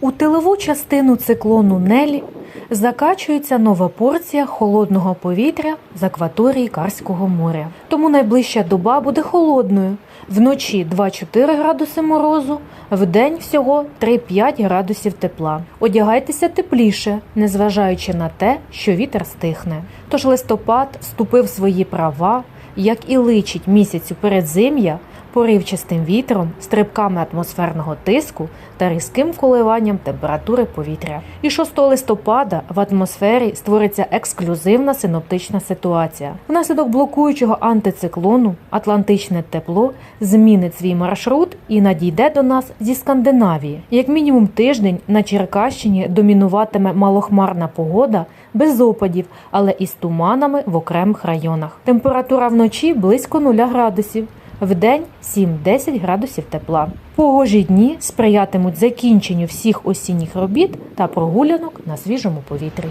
У тилову частину циклону Нелі закачується нова порція холодного повітря з акваторії Карського моря. Тому найближча доба буде холодною. Вночі 2-4 градуси морозу, вдень всього 3-5 градусів тепла. Одягайтеся тепліше, незважаючи на те, що вітер стихне. Тож листопад вступив свої права, як і личить місяцю передзим'я, поривчастим вітром, стрибками атмосферного тиску та різким коливанням температури повітря. І 6 листопада в атмосфері створиться ексклюзивна синоптична ситуація. Внаслідок блокуючого антициклону Атлантичне тепло змінить свій маршрут і надійде до нас зі Скандинавії. Як мінімум тиждень на Черкащині домінуватиме малохмарна погода без опадів, але із туманами в окремих районах. Температура вночі близько 0 градусів. Вдень 7-10 градусів тепла. Погожі дні сприятимуть закінченню всіх осінніх робіт та прогулянок на свіжому повітрі.